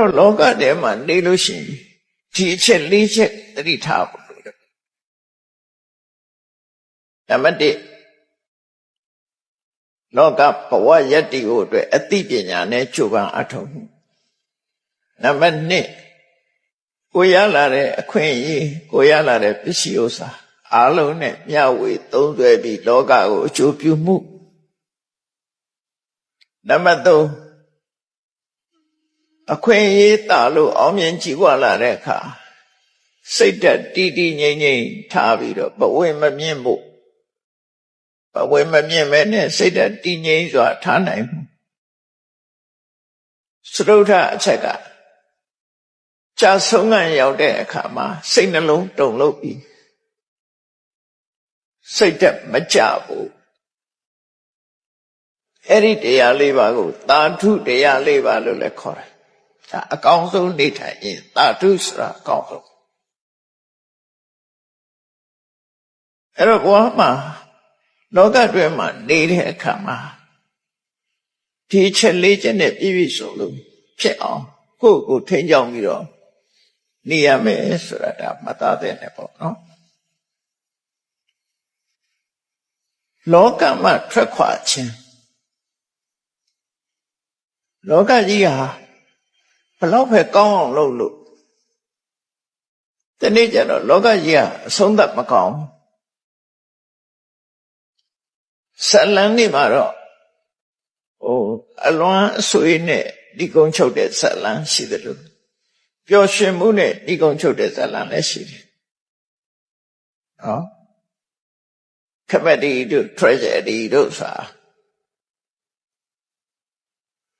တော့လောကထဲမှာနေလို့ရှိရင်ဒီအချက်လေးချက်သတိထားဖို့လိုတယ်နံပါတ်1လောကဘဝယတ္တိကိုအတွက်အသိပညာနဲ့ကြိုးပမ်းအထောက်မှုနံပါတ်2ကိုရလာတဲ့အခွင့်အရေးကိုရလာတဲ့ပစ္စည်းဥစ္စာအလုံးနဲ့မျှဝေသုံးစွဲပြီးလောကကိုအကျိုးပြုမှုနံပါတ်3 အခွင့်အရေးတာလို့အောင်မြင်ကြည်ဝလာတဲ့အခါစိတ်တက်တီးတီးငြိမ်ငြိမ်ထားပြီးတော့ဘဝင်မမြင့်ဖို့ဘဝင်မမြင့်မဲနဲ့စိတ်တက်တည်ငြိမ်စွာထားနိုင်မှုစရုထအချက်ကကြာဆုံးငံရောက်တဲ့အခါမှာစိတ်နှလုံးတုန်လို့ပြီးစိတ်တက်မကြဘူးအဲ့ဒီတရားလေးပါကိုသာဓုတရားလေးပါလို့လည်းခေါ်တယ် ဒါအကောင်းဆုံးနေထိုင်ရင်သာဓုဆိုတာအကောင်းဆုံးအဲ့တော့ဘဝမှာလောကတွင်းမှာနေတဲ့အခါမှာဒီချက်လေးချက်နဲ့ပြည့်ပြည့်စုံလို့ဖြစ်အောင်ကိုယ့်ကိုယ်ထိန်းကြောင်းပြီးတော့နေရမယ်ဆိုတာဒါမှတ်သားတဲ့နဲ့ပေါ့နော်လောကမှာထွက်ခွာခြင်းလောကကြီးဟာ ဘလောက်ပဲကောင်းအောင်လုပ်လို့ဒီနေ့ကျတော့လောကကြီးကအဆုံးသတ်မကောင်းဇလန်းနေမှာတော့ဟိုအလွမ်းအဆွေးနဲ့ဒီကုန်းချုပ်တဲ့ဇလန်းရှိတယ်လို့ပျော်ရွှင်မှုနဲ့ဒီကုန်းချုပ်တဲ့ဇလန်းလည်းရှိတယ်နော်ခမတီတို့ tragedy တို့ဆိုတာ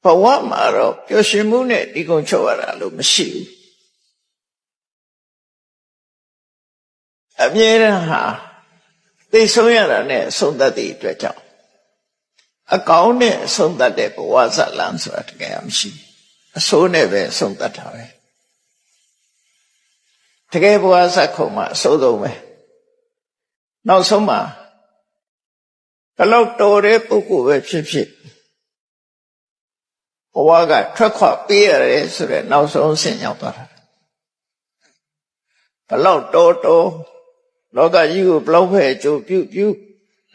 ဘဝမှာတော့ပျော်ရွှင်မှုနဲ့ဒီကုန်းချုပ်ရတာလို့မရှိဘူးအမြဲတမ်းဟာသိဆုံးရတာနဲ့အဆုံးသတ်တဲ့အတွက်ကြောင့်အကောင်းနဲ့အဆုံးသတ်တဲ့ဘဝဇလန်းဆိုတာတကယ်မရှိအဆိုးနဲ့ပဲအဆုံးသတ်တာပဲတကယ်ဘဝဇက်ခုံမှာအဆိုးဆုံးပဲနောက်ဆုံးမှာဘလောက်တော်တဲ့ပုဂ္ဂိုလ်ပဲဖြစ်ဖြစ် ဘဝကထွက်ခွပေးရတယ်ဆိုတဲ့နောက်ဆုံးဆင့်ရောက်သွားတာဘလောက်တော်တော်လောကကြီးကိုဘလောက်ပဲအကျိုးပြုပြု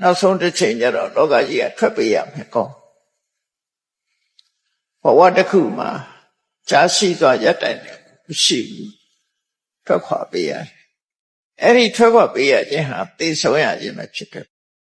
နောက်ဆုံးတစ်ချိန်ကျတော့လောကကြီးကထွက်ပေးရမယ်ကောဘဝတစ်ခုမှာကြာရှိသွားရတိုင်တယ်မရှိဘူးထွက်ခွာပေးရတယ်အဲ့ဒီထွက်ခွာပေးရခြင်းဟာသိဆုံးရခြင်းပဲဖြစ်တယ်